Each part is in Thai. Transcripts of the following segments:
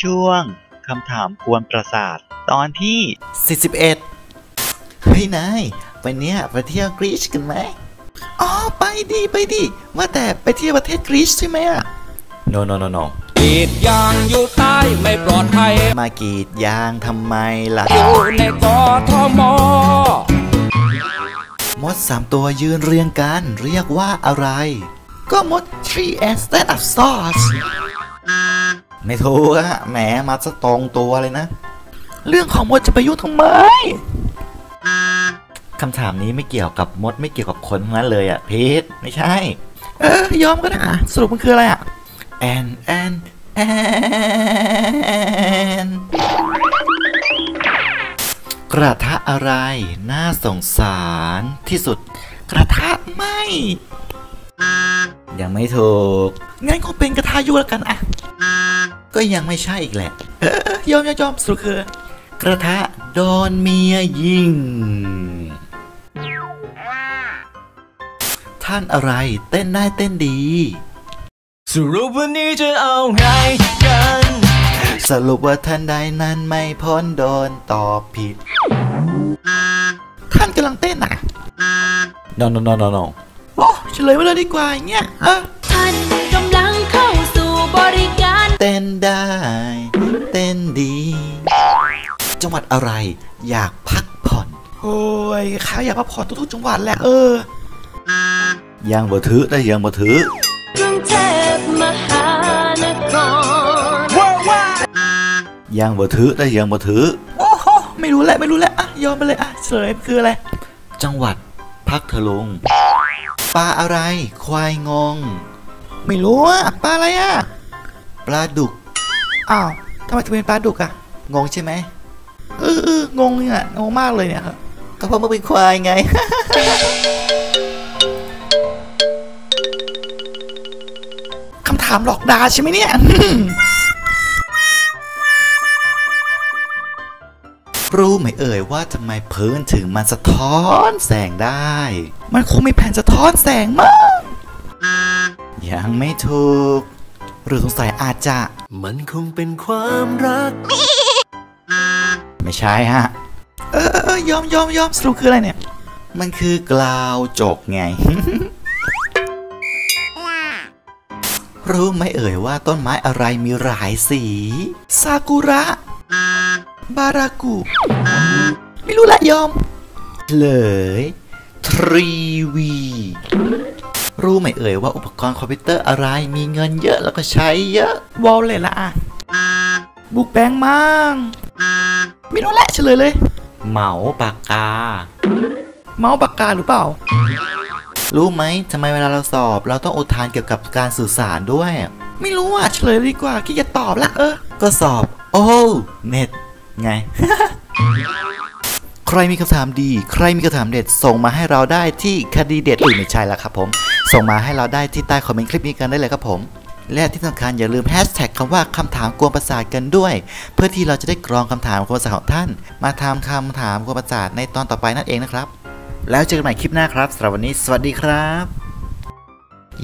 ช่วงคำถามกวนประสาท ตอนที่ 41 เฮ้ยนายไปเนี้ยไปเที่ยวกรีซกันไหมอ๋อไปดิไปดิว่าแต่ไปเที่ยวประเทศกรีซใช่ไหมอะ no no no no กรีดยางอยู่ใต้ไม่ปลอดภัย มากรีดยางทำไมล่ะ อยู่ในกทมมดสามตัวยืนเรียงกัน เรียกว่าอะไร ก็มด 3S stand up sauce ไม่ถูกอะแหมมาซะตรงตัวเลยนะ เรื่องของมดจะไปยุ่งทำไมคำถามนี้ไม่เกี่ยวกับมดไม่เกี่ยวกับคนทั้งนั้นเลยอะพีทไม่ใช่ เออยอมก็ได้อะสรุปมันคืออะไรอะแอนแอนแอนกระทะอะไร น่าสงสารที่สุด กระทะไหมยังไม่ถูกงั้นคงเป็นกระทะยุแล้วกันอะ ก็ยังไม่ใช่อีกแหละเออเออยอมยอมยอมสรุปคือกระทะโดนเมียยิง ท่านอะไรเต้นได้เต้นดี สรุปวันนี้จะเอาไงกัน สรุปว่าท่านใดนั้นไม่พ้นโดนตอบผิด ท่านกำลังเต้นอะ no no no no no โอ้เฉลยมาเลยดีกว่าอย่างเงี้ยอะท่าน ต้นได้ เต้นดี จังหวัดอะไรอยากพักผ่อนโอ้ยข้าอยากพักผ่อนทุกๆจังหวัดแหละเออ ยังบ่ถือได้ยังบ่ถือกรุงเทพมหานครยังบ่ถือได้ยังบ่ถือโอ้โหไม่รู้แหละไม่รู้แหละอะยอมไปเลยอะเฉลยคืออะไร จังหวัดพัทลุงปลาอะไรควายงงไม่รู้อะปลาอะไรอะ ปลาดุก อ้าวทำไมถึงเป็นปลาดุกอะงงใช่ไหมเออเอองงเนี่ยงงมากเลยเนี่ยครับก็เพราะมึงเป็นควายไง คำถามหลอกดาใช่ไหมเนี่ย รู้ไหมเอ่ยว่าทำไมพื้นถึงมันสะท้อนแสงได้ มันคงมีแผ่นสะท้อนแสงมั้งยังไม่ถูก หรือสงสัยอาจจะ มันคงเป็นความรัก ไม่ใช่ฮะ เออเออเออยอมยอมยอมสรุปคืออะไรเนี่ย มันคือกลาวจกไง รู้ไหมเอ่ยว่าต้นไม้อะไรมีหลายสี ซากุระ บารากุ ไม่รู้ละยอม เลยทรีวี รู้ไหมเอ่ยว่าอุปกรณ์คอมพิวเตอร์อะไรมีเงินเยอะแล้วก็ใช้เยอะวอลเลยละอะบุกแบงมั่งไม่รู้แหละเฉลยเลย เหมาปากกา เมาส์ปากกาหรือเปล่า รู้ไหมทำไมเวลาเราสอบ เราต้องอุทานเกี่ยวกับการสื่อสารด้วย ไม่รู้อะเฉลยดีกว่าขี้จะตอบละเออ ก็สอบ โอ้เน็ตไง รมีคำถามดี ใครมีคำถามเด็ด ส่งมาให้เราได้ที่คดีเด็ดอื่นไม่ใช่แล้วครับผม ส่งมาให้เราได้ที่ใต้คอมเมนต์คลิปนี้กันได้เลยครับผม และที่สำคัญอย่าลืมแฮชแท็กคำว่าคำถามกวนประสาทกันด้วย เพื่อที่เราจะได้กรองคำถามกวนประสาทของท่าน มาทำคำถามกวนประสาทในตอนต่อไปนั่นเองนะครับ แล้วเจอกันใหม่คลิปหน้าครับสำหรับวันนี้สวัสดีครับ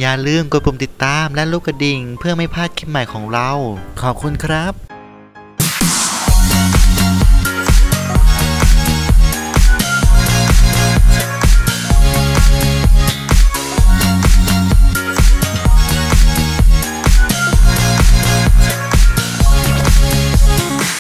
อย่าลืมกดปุ่มติดตามและลูกกระดิ่ง เพื่อไม่พลาดคลิปใหม่ของเรา ขอบคุณครับ